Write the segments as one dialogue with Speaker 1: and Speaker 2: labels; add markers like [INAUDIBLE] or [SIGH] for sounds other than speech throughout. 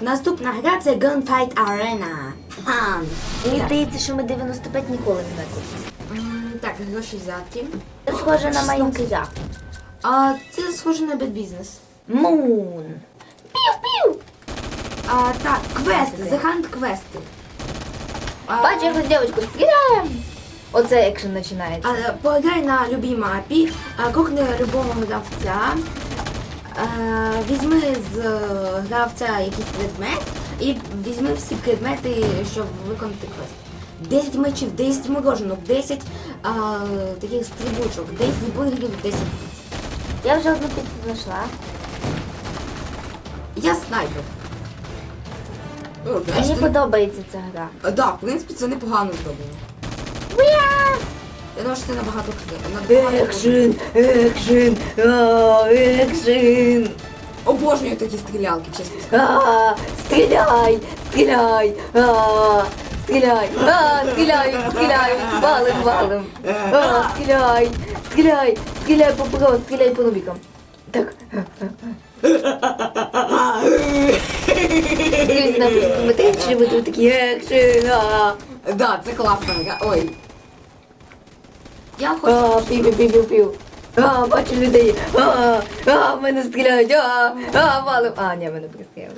Speaker 1: Наступна гра це Gunfight Arena. Ха.
Speaker 2: Мені здається, що ми 95 ніколи не викупимо.
Speaker 1: М, Так, гроші взяти.
Speaker 2: Це схоже на Майнкрафт.
Speaker 1: А це схоже на Bad Business.
Speaker 2: Мун. Пів-пів!
Speaker 1: А, так, квести, The Hunt квести. А,
Speaker 2: Бачу якусь дівчинку, стріляємо! Оце екшен починається.
Speaker 1: а, на любій мапі, а, кокни любого гравця, візьми з е, гравця якийсь предмет і візьми всі предмети, щоб виконати квест. 10 мечів, 10 мороженок, 10 а, таких стрибучок, 10 бургерів, 10.
Speaker 2: Я вже одну піцу знайшла.
Speaker 1: Я снайпер.
Speaker 2: Мені подобається ця гра.
Speaker 1: Так, да, в принципі, це непогано зроблено. Я думаю, що це набагато набагато-
Speaker 2: Екшен, екшен, а, екшен.
Speaker 1: Обожнюю такі стрілялки, чесно.
Speaker 2: А, стріляй, стріляй, а, стріляй, а, стріляй, стріляй, валим, валим. А, стріляй, стріляй, стріляй по про, стріляй по нубікам. Так. Друзі, напишіть коментарі, чи ви тут такі екшен, а.
Speaker 1: Да, це класна гра. Ой. Я хочу.
Speaker 2: А, пів, пів, пів, пів, пів. А, бачу людей. А, а, мене стріляють. А, а, валим. А, ні, мене пристріляли.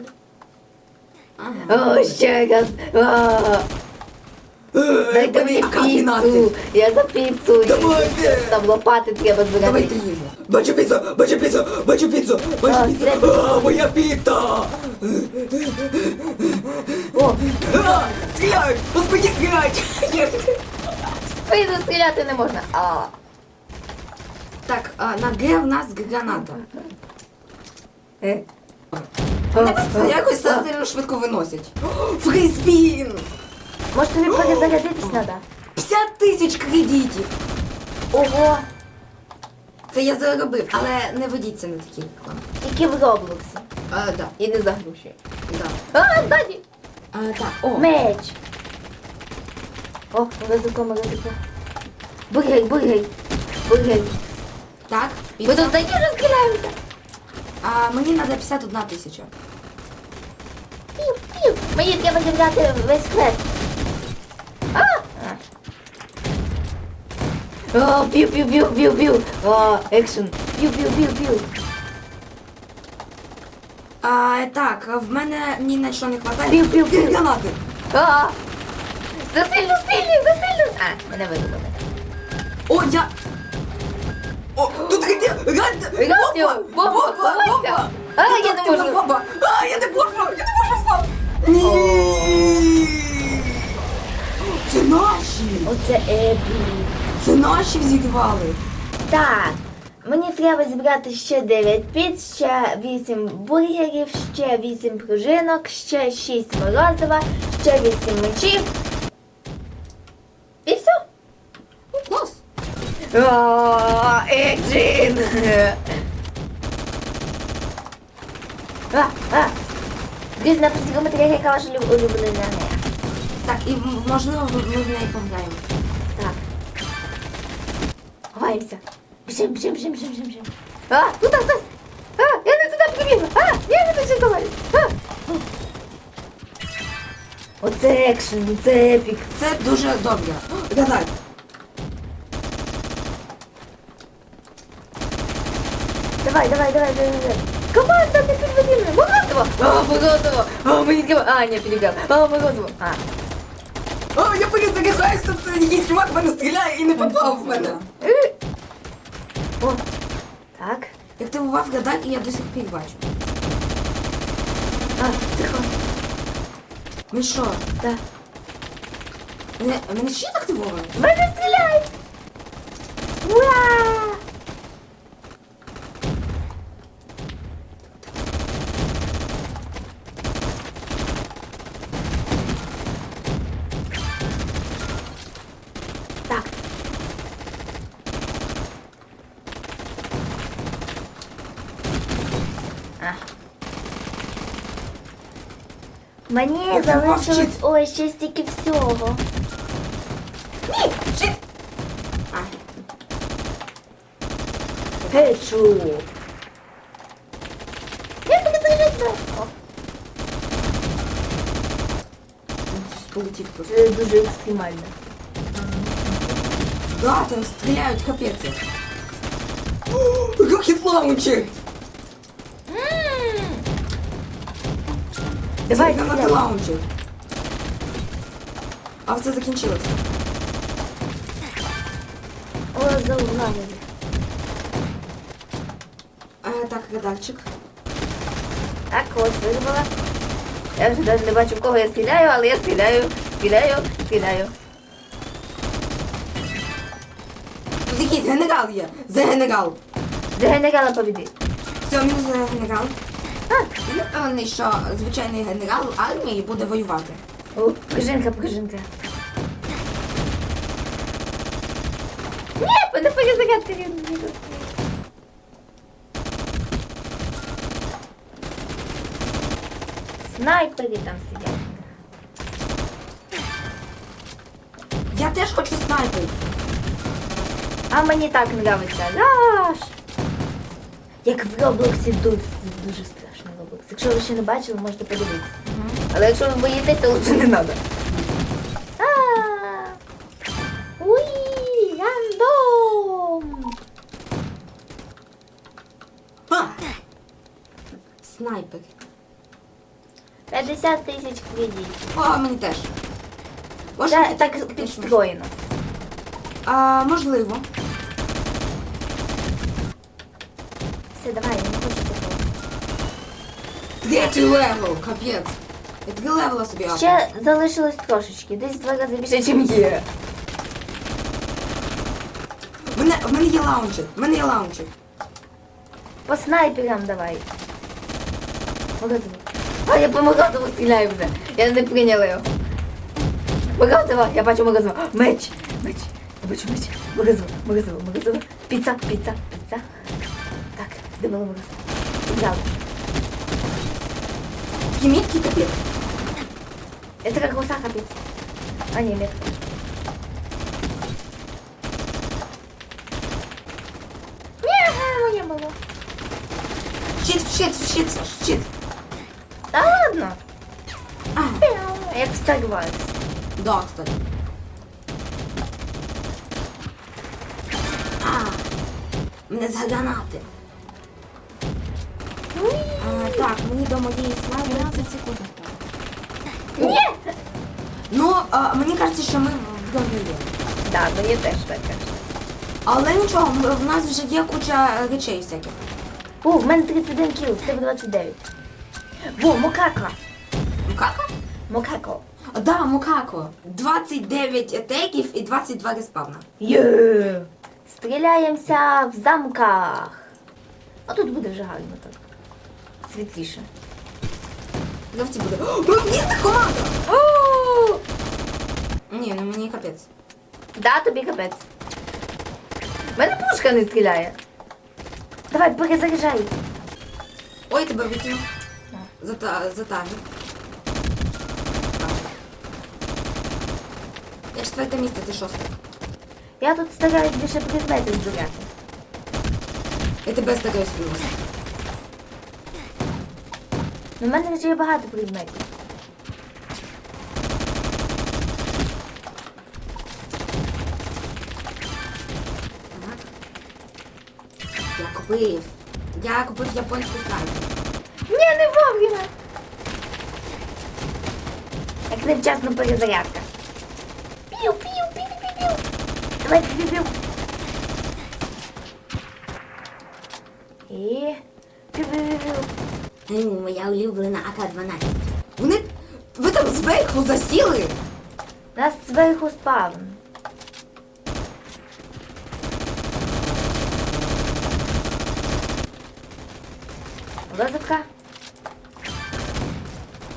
Speaker 1: Ага.
Speaker 2: О, ще раз. А, дайте мені піцу. Я за піцу.
Speaker 1: Давайте.
Speaker 2: Там лопати треба
Speaker 1: Давайте
Speaker 2: збирати.
Speaker 1: їжу. Бачу піцу, бачу піцу, бачу піцу,
Speaker 2: А,
Speaker 1: бачу піцу.
Speaker 2: стріляй.
Speaker 1: А, моя піца!
Speaker 2: О,
Speaker 1: А, Стріляють! Господи, стріляють!
Speaker 2: Спину стріляти не можна. А,
Speaker 1: Так, а, на Г в нас граната.
Speaker 2: е.
Speaker 1: Якось це сильно швидко виносять. [GASPS] О, Фріспін!
Speaker 2: Може тобі [GASPS] перезарядитись треба?
Speaker 1: 50 тисяч кредитів!
Speaker 2: Ого,
Speaker 1: Це я заробив, але не ведіться на такі реклами.
Speaker 2: тільки в Роблоксі.
Speaker 1: А, да,
Speaker 2: І не за гроші.
Speaker 1: да.
Speaker 2: А, ззаді.
Speaker 1: А, так, о,
Speaker 2: Меч. О, ризико, ризико. Бургей, бургей. Бургей.
Speaker 1: так,
Speaker 2: Ми тут їжу стріляємося.
Speaker 1: А мені треба 51 тисяча.
Speaker 2: Пів, пів. Мені треба зібрати весь квест. А! О, пів, пів, пів, пів, пів. О, екшен. Пів, пів, пів, пів.
Speaker 1: А, так, в мене ні на що не хватає.
Speaker 2: Пів, пів, пів.
Speaker 1: Гранати.
Speaker 2: А! Засильно, сильно, засильно. А, мене видумали.
Speaker 1: О, я... О, тут где?
Speaker 2: Радіо, бомба, ховайся. А, я не можу.
Speaker 1: Бомба. А, я не можу, я не можу встав. Ні. Це наші.
Speaker 2: Оце епік.
Speaker 1: Це наші взірвали.
Speaker 2: Так, мені треба зібрати ще 9 піц, ще 8 бургерів, ще 8 пружинок, ще 6 морозива, ще 8 мечів. І все.
Speaker 1: Клас.
Speaker 2: Друзі, напишіть в коментарях, яка ваша улюблена.
Speaker 1: Так, і можливо ми в неї пограємо.
Speaker 2: Так. Ховаємося. Біжим, біжим, біжим, біжим, біжим, біжим. А, тут хтось. А, я не туди прибігла. А, я не туди. А. Оце екшен, це епік.
Speaker 1: Це дуже добре. Давай.
Speaker 2: Давай, давай, давай, давай, давай. Команда, ти підведіли. Морозиво. А, морозиво. А, мені треба. А, ні, підібрав. А, морозиво. А.
Speaker 1: О, я перезаряджаюсь, тут якийсь чувак в мене стріляє і не попав в мене.
Speaker 2: Е. О, так.
Speaker 1: Як ти бував гадак, і я до сих пір бачу.
Speaker 2: А, тихо.
Speaker 1: Ну що,
Speaker 2: Так.
Speaker 1: мене, мене ще активовано?
Speaker 2: Мене стріляють! Ура! Мені залишилось ой ще стільки всього.
Speaker 1: Ні, шит. А,
Speaker 2: Гечу. Я тобі заряджу.
Speaker 1: полетів просто.
Speaker 2: Це дуже екстремально.
Speaker 1: Да, там стріляють капець. [GASPS] Рокет лаунчер!
Speaker 2: Давай, стріляй.
Speaker 1: лаунчер. А все закінчилося.
Speaker 2: О, заугадали.
Speaker 1: Е, так, радарчик.
Speaker 2: Так, ось вирвала. Я вже навіть не бачу, в кого я стріляю, але я стріляю, стріляю, стріляю.
Speaker 1: Тут якийсь генерал є. За генерал.
Speaker 2: За генерала побіди.
Speaker 1: Все, мінус за генерал. Я впевнений, що звичайний генерал армії буде воювати.
Speaker 2: О, пружинка, пружинка. Ні, мене перезарядка рівно. Снайпери там сидять.
Speaker 1: Я теж хочу снайпер.
Speaker 2: А мені так нравиться. Раш! Як в Роблоксі дуже, дуже Роблокс. Якщо ви ще не бачили, можете подивитися. Але якщо ви боїтесь, то лучше не треба. Уй, рандом!
Speaker 1: Снайпер.
Speaker 2: 50 тисяч кредитів.
Speaker 1: О, мені теж. Може,
Speaker 2: Це так
Speaker 1: теж
Speaker 2: підстроєно.
Speaker 1: А, можливо.
Speaker 2: Все, давай, я не хочу такого.
Speaker 1: Третій левел, капець. Я три левела собі апну.
Speaker 2: Ще залишилось трошечки, десь два рази більше, ніж є.
Speaker 1: В мене, в мене є лаунчер. В мене є лаунчер.
Speaker 2: По снайперам давай. А я по морозиву стріляю вже. Я не прийняла його. Морозиво, я бачу морозиво. Меч. Меч. Я бачу меч. Морозиво, морозиво, морозиво. Піца, піца, піца. Так, де було морозиво?
Speaker 1: Мітки капець.
Speaker 2: Это как гуса капец. А, не, метка. Не, не было.
Speaker 1: Щит, щит, щит, щит.
Speaker 2: Да ладно.
Speaker 1: А,
Speaker 2: Я Wars.
Speaker 1: да, кстати. А, мене з гранати. А, так, мені до моєї слайди 30 секунд осталось.
Speaker 2: Нет!
Speaker 1: Ну, а, мені кажеться, що ми вдоволі.
Speaker 2: Да, мені теж так кажуть.
Speaker 1: Але нічого, в нас вже є куча речей всяких.
Speaker 2: О, в мене 31 кіл, в тебе 29. Во, Мокака.
Speaker 1: Мукако?
Speaker 2: Мокако.
Speaker 1: Да, Мукако. 29 атеків і 22 респавна.
Speaker 2: Є. Стріляємося в замках. А тут буде вже гарно так. Світліше.
Speaker 1: Завжди буде. О, Місна команда!
Speaker 2: О!
Speaker 1: Ні, ну мені капець.
Speaker 2: Да, тобі капець. В Мене пушка не стріляє. Давай, перезаряджай.
Speaker 1: Ой, тебе викинув. Зата... Затагив. Я четверте місце, ти шосте.
Speaker 2: Я тут стараюсь більше предметів збирати.
Speaker 1: Я тебе стараюсь Виносити.
Speaker 2: У мене вже є багато предметів.
Speaker 1: Я купив. Я купив японську снайпу.
Speaker 2: Ні, не вовремя. Як невчасно перезарядка. Пів, пів, пів, пів, пів. Давай, пів, пів. І... Пів, пів, пів, пів.
Speaker 1: Ну, моя улюблена АК-12. Вони... Ви там зверху засіли?
Speaker 2: Нас зверху спавн. Розовка.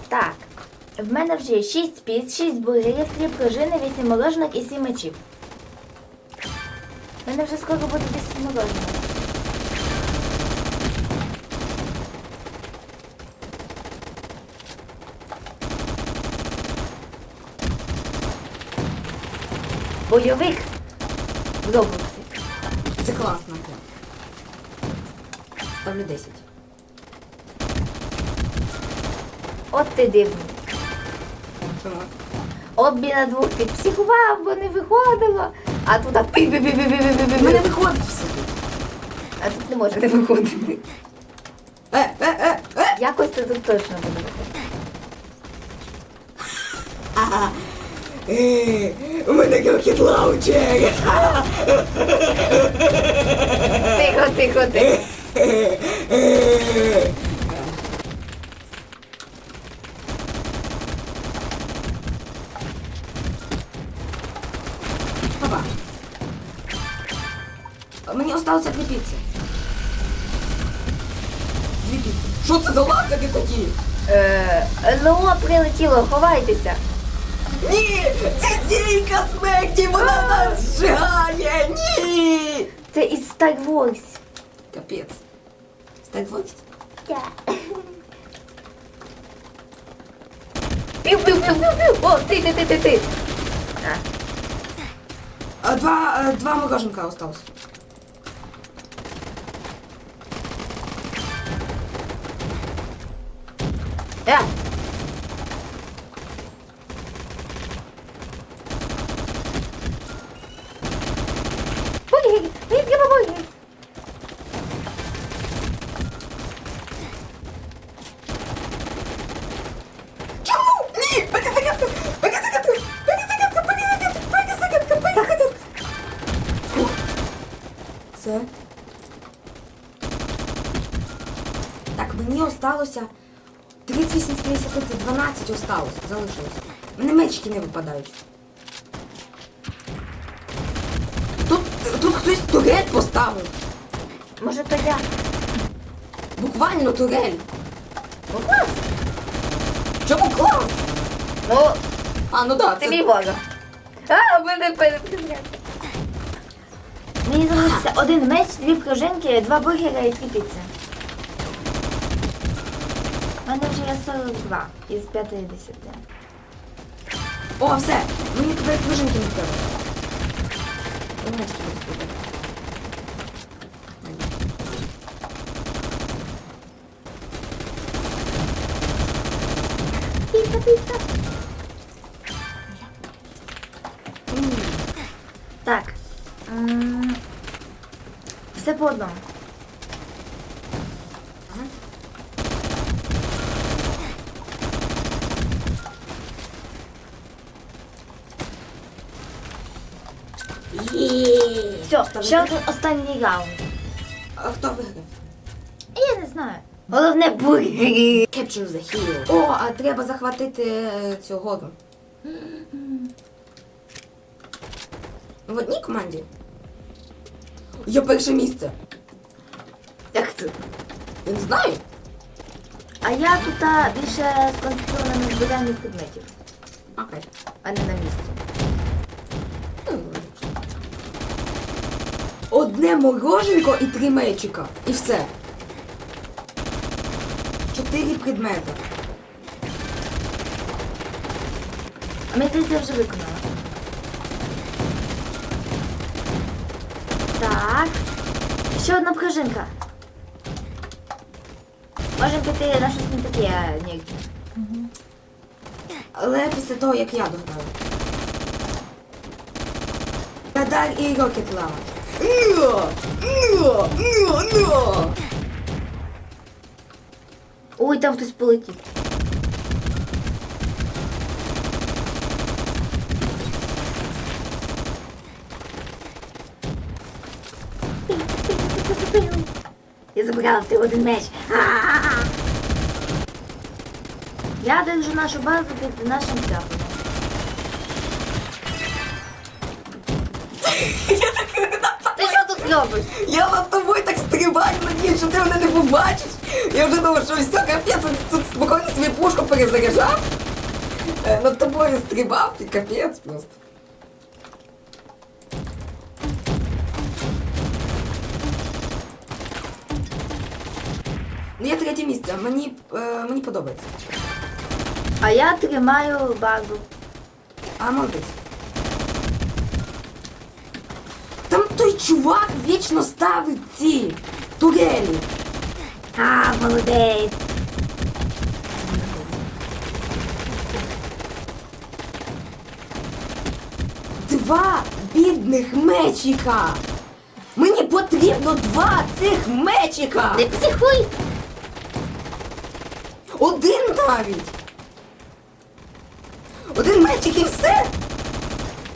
Speaker 2: Так. В мене вже є 6 піц, 6 бургерів, 3 пружини, 8 мороженок і 7 мечів. В мене вже скоро буде 10 мороженок. Бойовик в Роблоксі.
Speaker 1: Це класно. Ставлю 10.
Speaker 2: От ти дивний.
Speaker 1: Чому?
Speaker 2: обмін на двох ти психував, бо не виходило. А тут а пи пи пи пи пи пи
Speaker 1: мене виходить все.
Speaker 2: А тут не може не виходити.
Speaker 1: Е, е, е, е.
Speaker 2: Якось це тут точно буде виходити.
Speaker 1: Ага. Е, У мене рокет лаунчер.
Speaker 2: Тихо, тихо, тихо.
Speaker 1: Папа. Мені осталося дві піци. Дві піци. Що це за лазери такі?
Speaker 2: Е, ну, прилетіло, ховайтеся.
Speaker 1: Ні! Це зійка смерті, вона нас зжигає! Ні!
Speaker 2: Це із Star Wars.
Speaker 1: Капець. Стать вот.
Speaker 2: Пів-пів-пів-пів-пів. О, ти, ти, ти, ти, ти. А,
Speaker 1: А, Два, е, два мороженка осталось.
Speaker 2: е.
Speaker 1: осталось, залишилось. Мене мечики не випадають. Тут, тут хтось турель поставив.
Speaker 2: Може, то я.
Speaker 1: Буквально турель.
Speaker 2: Ну, клас.
Speaker 1: Чому клас?
Speaker 2: Ну,
Speaker 1: А, ну да,
Speaker 2: Ти
Speaker 1: це...
Speaker 2: мій ворог. А, в мене перезарядка. Мені залишився один меч, дві пружинки, два бургера і дві піци. Мене вже є 42 із 50.
Speaker 1: О, все! Мені тепер пружинки не треба. Ремечки будуть вибирати.
Speaker 2: Піца, піца.
Speaker 1: М,
Speaker 2: Так. М, Все по одному.
Speaker 1: ага. Є.
Speaker 2: Все,
Speaker 1: Хто
Speaker 2: ще
Speaker 1: виграв?
Speaker 2: один останній раунд.
Speaker 1: А хто виграв?
Speaker 2: Я не знаю. Головне бургери.
Speaker 1: Capture the hero. О, а треба захватити е, цю гору. В одній команді. Я перше місце.
Speaker 2: Як це?
Speaker 1: Я не знаю.
Speaker 2: А я тут а, більше сконцентрована на збиранні предметів,
Speaker 1: Окей.
Speaker 2: а не на місці.
Speaker 1: Одне мороженко і три мечика. І все. Чотири предмети.
Speaker 2: А ми здається вже виконала. Так. Ще одна пружинка. Можемо піти на щось не таке ніяке.
Speaker 1: Але після того, як я догадаю. Радар і рокет лава.
Speaker 2: Ой, там хтось полетів. Я забрала в ти один меч. Я держу нашу базу під нашим трапом. робиш?
Speaker 1: Я над тобою так стрибаю, надіюсь, що ти мене не побачиш. Я вже думав, що все, капець, тут спокійно собі пушку перезаряджав. Е, Над тобою стрибав, і капець просто. Ну, я третє місце, мені, е, мені подобається.
Speaker 2: А я тримаю базу.
Speaker 1: А молодець. Той чувак вічно ставить ці турелі.
Speaker 2: А, молодець.
Speaker 1: два бідних мечика. Мені потрібно два цих мечика.
Speaker 2: Не психуй!
Speaker 1: Один навіть. Один мечик і все.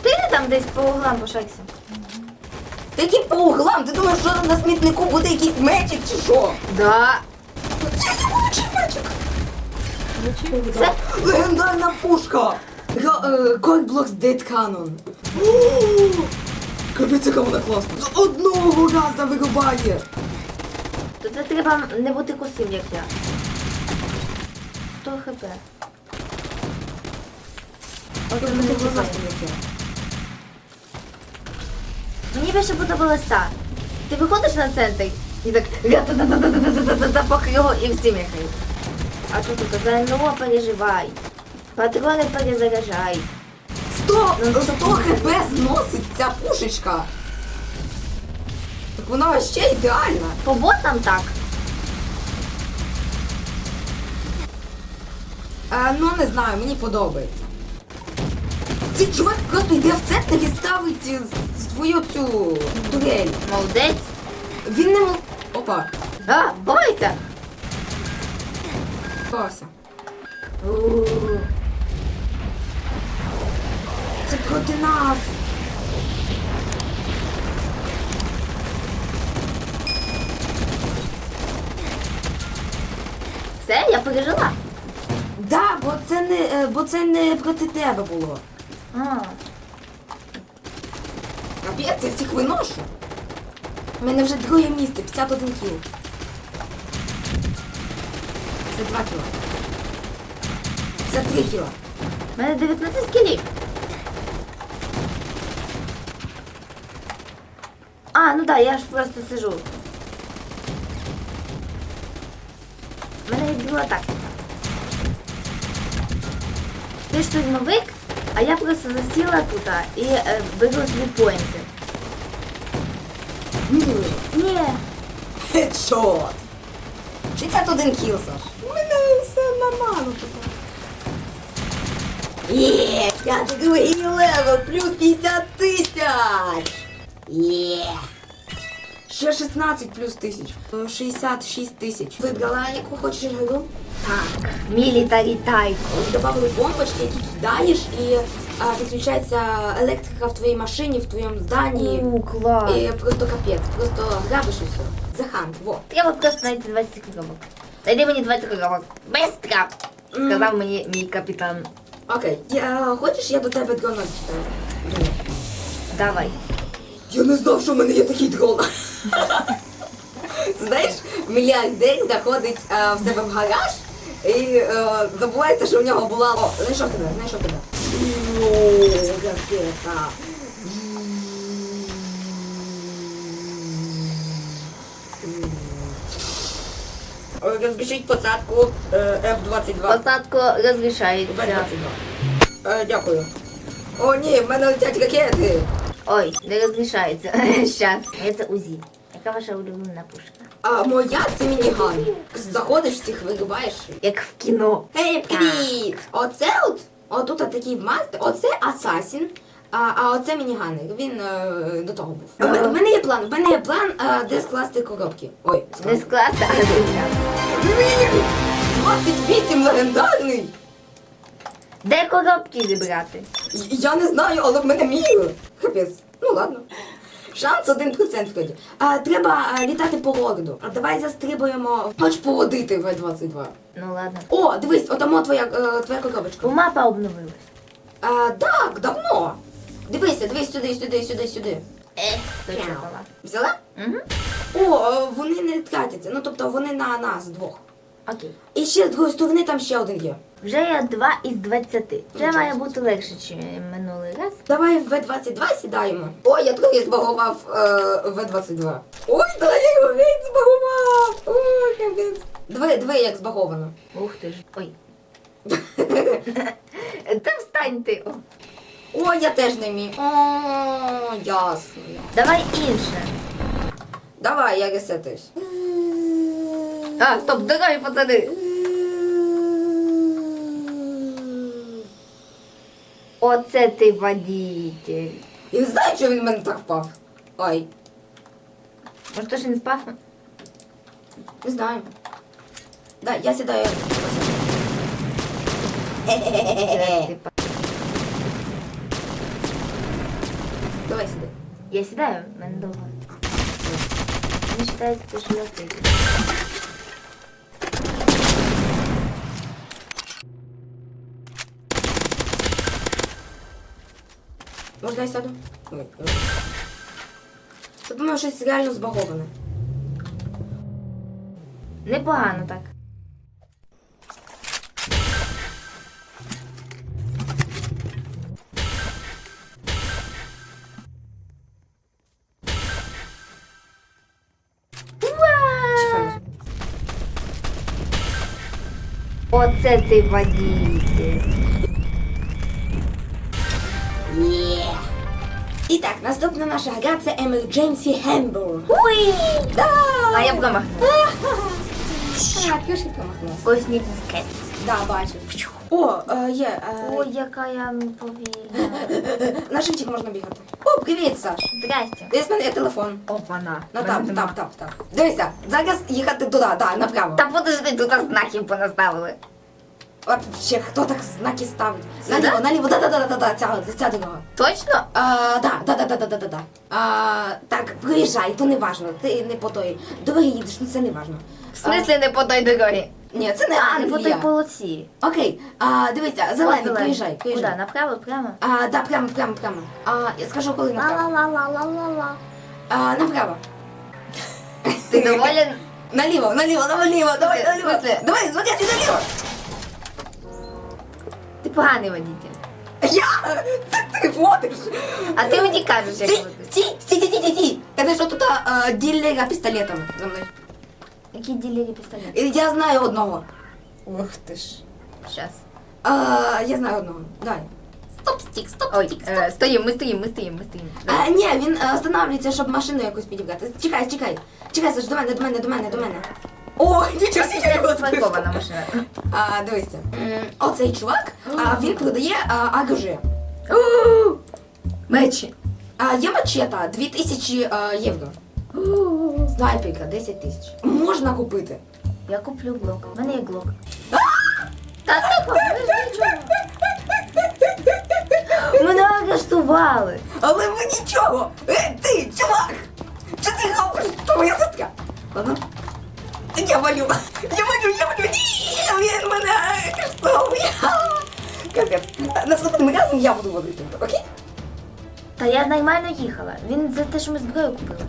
Speaker 2: Ти там десь по углам пошакся.
Speaker 1: Такі по углам. Ти думаєш, що на смітнику буде якийсь мечик чи що?
Speaker 2: Да.
Speaker 1: Я не получив мечик.
Speaker 2: Все?
Speaker 1: Легендарна пушка! Корблокс Dead Cannon. Капець, яка вона класна. З одного раза вирубає.
Speaker 2: То це треба не бути косим, як я. 100 хп. От
Speaker 1: Я
Speaker 2: ми
Speaker 1: не
Speaker 2: Мені більше подобалось так. Ти виходиш на центр і так поки його і всі міхають. А тут казали, ну, ну переживай. Патрони ну,
Speaker 1: перезаряжай. 100, 100 хп ну. зносить ця пушечка. Так вона ще ідеальна.
Speaker 2: По ботам так.
Speaker 1: А, ну не знаю, мені подобається. Цей чувак просто йде в центр і ставить е, свою цю турель.
Speaker 2: Молодець.
Speaker 1: Він не мов... Опа,
Speaker 2: А, бойся.
Speaker 1: попався. Це проти нас.
Speaker 2: Все, я пережила.
Speaker 1: Да, бо це не, е, бо це не проти тебе було.
Speaker 2: А,
Speaker 1: Капець, я всіх виношу. У мене вже друге місце, 51 кіл. Це 2 кіла. Це 3 кіла.
Speaker 2: в мене 19 кілів. А, ну да, я ж просто сижу. У мене була тактика. Ти ж штурмовик, а я просто засіла тут і е, беру свої поінти.
Speaker 1: Ні.
Speaker 2: Ні,
Speaker 1: Хедшот. 61 кіл, Саш. У мене все нормально тут. Є, я другий левел, плюс 50 тисяч. Є. Ще 16 плюс тисяч. Е, 66 тисяч. Вибрала, яку хочеш гру? Так.
Speaker 2: мілітарі тайко.
Speaker 1: Добавили бомбочки, які кидаєш, і а, підключається електрика в твоїй машині, в твоєму зданні.
Speaker 2: У, клас.
Speaker 1: І просто капець, просто грабиш і все. Захант, во.
Speaker 2: Треба просто знайти 20 коробок. Найди мені 20 коробок. Быстро! Сказав мені мій капітан.
Speaker 1: Окей, я, хочеш, я до тебе дрона читаю?
Speaker 2: Давай.
Speaker 1: Я не знав, що в мене є такий дрон. Знаєш, мільярдер заходить е, в себе в гараж і е, забувається, що в нього була. О, знайшов тебе, знайшов тебе. О, ракета. Розбіжіть посадку е, F-22.
Speaker 2: Посадку розрішається.
Speaker 1: F-22. Е, Дякую. О, ні, в мене летять ракети.
Speaker 2: Ой, не розрішається. [LAUGHS] Щас. Це УЗІ. Яка ваша улюблена пушка?
Speaker 1: А моя це мініган. Заходиш, всіх вирубаєш.
Speaker 2: Як в кіно.
Speaker 1: Гей, привіт! Оце от, отут такий мастер, оце Асасін, а, а оце мінігани. Він е, до того був. У мене- є план, у мене є план, е, де скласти коробки. Ой,
Speaker 2: Не
Speaker 1: скласти.
Speaker 2: а розрішати.
Speaker 1: Мір! 28 легендарний!
Speaker 2: Де коробки зібрати?
Speaker 1: Я не знаю, але в мене мір. Капець. Ну ладно. Шанс 1% вроді. А, треба е, літати по городу. А давай застрибуємо. Хоч поводити В-22.
Speaker 2: Ну ладно.
Speaker 1: О, дивись, отамо твоя, е, твоя коробочка.
Speaker 2: Бо мапа обновилась.
Speaker 1: А, так, давно. Дивися, дивись сюди, сюди, сюди, сюди.
Speaker 2: Ех, точно.
Speaker 1: Взяла?
Speaker 2: Угу.
Speaker 1: О, е, вони не тратяться. Ну тобто вони на нас двох.
Speaker 2: Окей.
Speaker 1: І ще з другої сторони там ще один є.
Speaker 2: Вже я 2 із 20. Це
Speaker 1: Нічого
Speaker 2: має бути легше, ніж минулий раз.
Speaker 1: Давай в В-22 сідаємо. Ой, я трохи збагував е, В-22. Ой, да я його геть збагував. Ой, капець. Диви, диви, як збаговано.
Speaker 2: Ух ти ж. Ой. [LAUGHS] Та встань ти. О.
Speaker 1: Ой, я теж не міг. О, ясно.
Speaker 2: Давай інше.
Speaker 1: Давай, я ресетуюсь.
Speaker 2: А, стоп, дорогі пацани. Оце ти водитель.
Speaker 1: Не знаю, чого він в мене так впав. Ой,
Speaker 2: Може, то, що не спав?
Speaker 1: не знаю. Да, я сідаю. Давай сюди.
Speaker 2: Я сідаю, в мене довго. Не вважається, що я прийду.
Speaker 1: Можна я сяду? Ой. Тут може щось реально збаговане.
Speaker 2: Непогано так. Оце ти водитель.
Speaker 1: Ні. І так, наступна наша гра це Emergency Hamburg.
Speaker 2: Уй!
Speaker 1: Да!
Speaker 2: А я вдома.
Speaker 1: А, [LAUGHS] трішки промахнулася.
Speaker 2: Ось ні скет.
Speaker 1: Да, бачу. О, е, є. Е,
Speaker 2: Ой, яка я повільна. [LAUGHS]
Speaker 1: на живчик можна бігати. О, привіт, Саш.
Speaker 2: Здрасте.
Speaker 1: Десь в мене є телефон.
Speaker 2: Опана.
Speaker 1: Ну там, там, там, там. Дивися, зараз їхати туди, так, направо.
Speaker 2: Та подожди, тут знаків понаставили.
Speaker 1: От ще хто так знаки ставить? Наліво, наліво, да, да, да, да, да, ця, ця дорога.
Speaker 2: Точно?
Speaker 1: А, да, да, да, да, да, да, да, да. А, так, приїжджай, то не важно. Ти не по той дорогі їдеш, ну це не важно.
Speaker 2: В смислі не по той дорозі?
Speaker 1: Ні, це не
Speaker 2: А, не по той
Speaker 1: Англія.
Speaker 2: полоці.
Speaker 1: Окей, а, дивися, зелений,
Speaker 2: Ось
Speaker 1: приїжджай,
Speaker 2: Куди?
Speaker 1: приїжджай.
Speaker 2: Направо, прямо?
Speaker 1: А, да, прямо, прямо, прямо. А, я скажу, коли направо.
Speaker 2: Ла-ла-ла-ла-ла-ла.
Speaker 1: А, направо.
Speaker 2: Ти доволен?
Speaker 1: Наліво, наліво, наліво, давай,
Speaker 2: В
Speaker 1: наліво. Давай, звоняти наліво.
Speaker 2: Поганий водитель.
Speaker 1: Я? Це ти водиш.
Speaker 2: А ти мені кажеш, як
Speaker 1: Стій,
Speaker 2: водити.
Speaker 1: стій, стій, стій, стій, стій. Та не що тут а, ділера пістолетом за мною.
Speaker 2: Які ділері пістолет?
Speaker 1: І Я знаю одного. Ух ти ж.
Speaker 2: Щас.
Speaker 1: А, я знаю одного. Дай.
Speaker 2: Стоп, стік, стоп, Ой, е, стоїмо, ми стоїмо, ми стоїмо, ми стоїмо.
Speaker 1: А, ні, він е, останавливається, щоб машину якусь підібрати. Чекай, чекай. Чекай, Саш, до мене, до мене, до мене, до мене. О, нічого собі, я його збив.
Speaker 2: Спаркована машина.
Speaker 1: А, дивися. М, Оцей чувак, а, він продає а.
Speaker 2: Мечі.
Speaker 1: А, є мачета 2000 а, євро. Снайперка 10 тисяч. Можна купити.
Speaker 2: Я куплю глок. У мене є глок. Та ж. Мене арештували.
Speaker 1: Але ви нічого! Е, ти, чувак! Що ти робиш? Твоя сестра! Ладно? Я валю! Я валю, я валю! Ні, він мене арештовує! Капець. Наступним разом я буду водити, окей?
Speaker 2: Та я нормально їхала. Він за те, що ми зброю купили.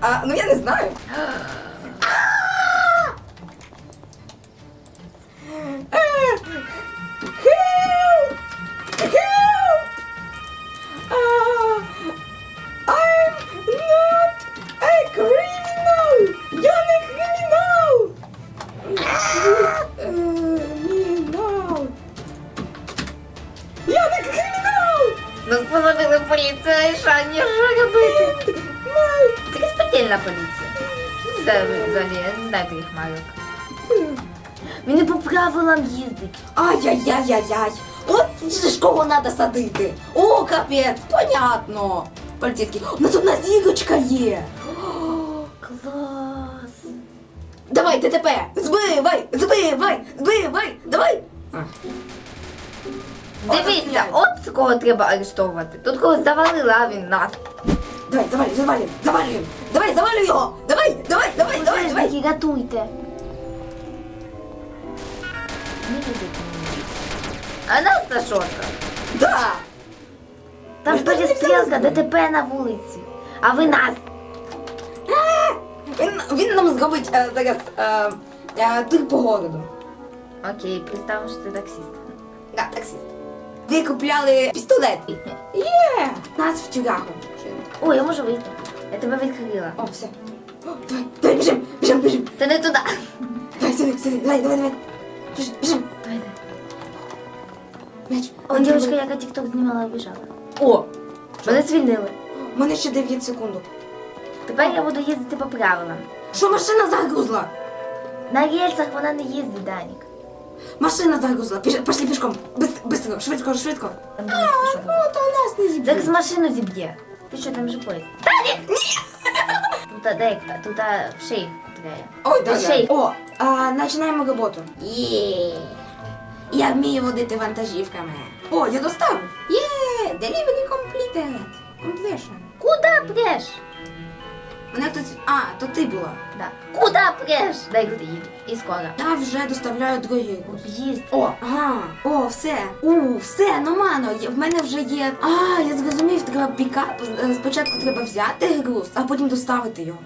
Speaker 1: А, ну я не знаю. Help! [GASPS] Ай-яй-яй-яй-яй. От же ж кого надо садити. О, капець, понятно. Поліцейський. У нас одна зірочка є.
Speaker 2: Клас.
Speaker 1: Давай, ДТП. Збивай, збивай, збивай, давай. А.
Speaker 2: Дивіться, от кого треба арештовувати. Тут когось завалили, а він нас.
Speaker 1: Давай, завалюй, завалюй, завалюй. Давай, завалюй його. Давай, давай, давай, давай, давай.
Speaker 2: Пожежники, рятуйте. Не любите мене. А нас за що там?
Speaker 1: Да.
Speaker 2: Там
Speaker 1: ж не
Speaker 2: перестрілка,
Speaker 1: взяли.
Speaker 2: ДТП на вулиці. А ви нас.
Speaker 1: Він, він нам зробить е, зараз е, е, тур по городу.
Speaker 2: Окей, представимо, що ти таксист.
Speaker 1: Да, таксист. Ви купляли пістолет. Є. Нас в тюрягу.
Speaker 2: О, я можу вийти. Я тебе відкрила.
Speaker 1: О, все. О, давай, давай, біжим, біжим, біжим.
Speaker 2: Ти не туди.
Speaker 1: Давай, сюди, сюди, давай, давай, давай. Біжим, біжим.
Speaker 2: Давай, давай.
Speaker 1: М'яч.
Speaker 2: О,
Speaker 1: треба-
Speaker 2: яка тікток знімала, убіжала.
Speaker 1: О,
Speaker 2: Мене звільнили.
Speaker 1: у мене ще 9 секунд.
Speaker 2: Тепер я буду їздити по правилам.
Speaker 1: Що машина загрузла?
Speaker 2: На рельсах вона не їздить, Данік.
Speaker 1: Машина загрузла. Піш... Пошли пішком. Быстро, быстро. швидко, швидко, швидко.
Speaker 2: Там буде що.
Speaker 1: Ну, то нас не.
Speaker 2: Так з машину зіб'є. Ти що, там же поїзд? Та ні! Тут де, тут а, в шейх.
Speaker 1: Ой, так.
Speaker 2: шейх.
Speaker 1: О, а, починаємо роботу. Є. Я вмію водити вантажівками. О, я доставив. Є, delivery completed. Completion.
Speaker 2: Куда преш?
Speaker 1: Мене хтось... А, то ти була.
Speaker 2: Да. Куда преш? Дай куди їду. І скоро.
Speaker 1: Я вже доставляю другий груз.
Speaker 2: Об'їзд.
Speaker 1: О, ага, о, все. У, все, ну мано, є- в мене вже є. А, я зрозумів, треба пікап. Спочатку треба взяти груз, а потім доставити його.